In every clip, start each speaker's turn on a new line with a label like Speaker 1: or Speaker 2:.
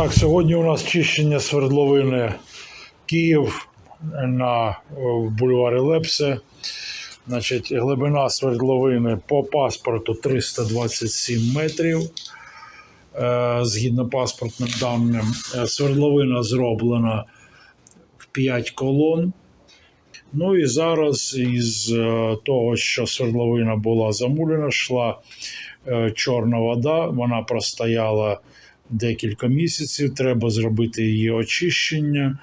Speaker 1: Так, сьогодні у нас чищення свердловини Київ на в бульварі Лепсе. Значить, глибина свердловини по паспорту 327 метрів. Е, згідно паспортним даним, Е, свердловина зроблена в 5 колон. Ну і зараз із е, того, що свердловина була замулена, йшла е, чорна вода, вона простояла декілька місяців. Треба зробити її очищення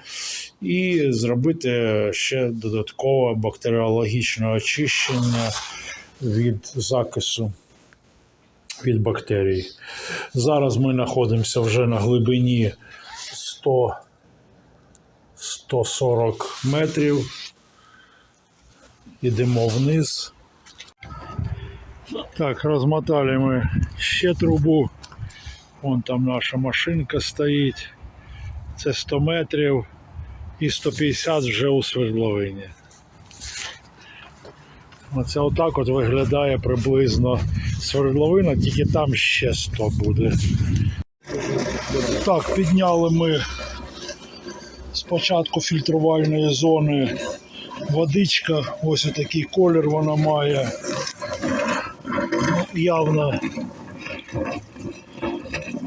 Speaker 1: і зробити ще додаткове бактеріологічне очищення від закису від бактерій. Зараз ми знаходимося вже на глибині 100 140 метрів. Ідемо вниз. Так, розмотали ми ще трубу. Вон там наша машинка стоїть. Це 100 метрів і 150 вже у свердловині. Оце отак от виглядає приблизно свердловина, тільки там ще 100 буде. Так, підняли ми спочатку фільтрувальної зони водичка, ось такий колір вона має. Ну, явно,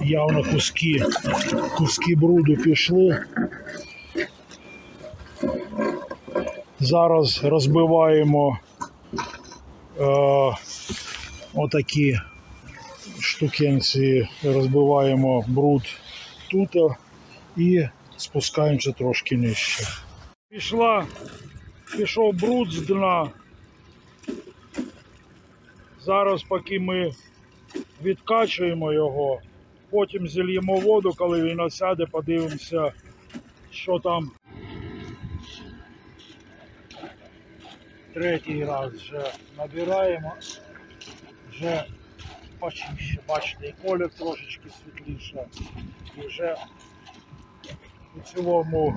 Speaker 1: явно куски, куски бруду пішли. Зараз розбиваємо е, отакі штукенці, розбиваємо бруд тут і спускаємося трошки нижче. Пішла, пішов бруд з дна. Зараз, поки ми відкачуємо його, потім зільємо воду, коли він осяде, подивимося, що там. Третій раз вже набираємо, вже почище, бачите, і колір трошечки світліше, і вже у цілому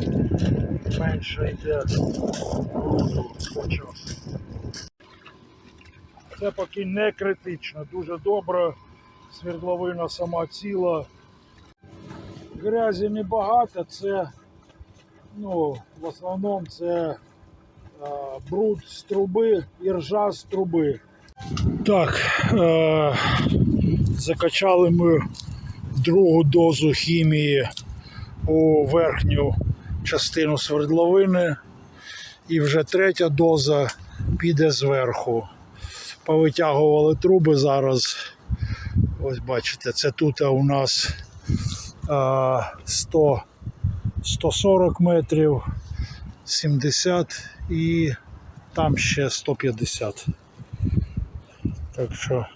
Speaker 1: менше йде бруду по часу. Це поки не критично, дуже добре. Свердловина сама ціла. Грязі небагато, це ну, в основному це е, бруд з труби і ржа з труби. Так, е, закачали ми другу дозу хімії у верхню частину свердловини, і вже третя доза піде зверху. Повитягували труби зараз. Ось бачите, це тут у нас а, 100, 140 метрів, 70 і там ще 150. Так що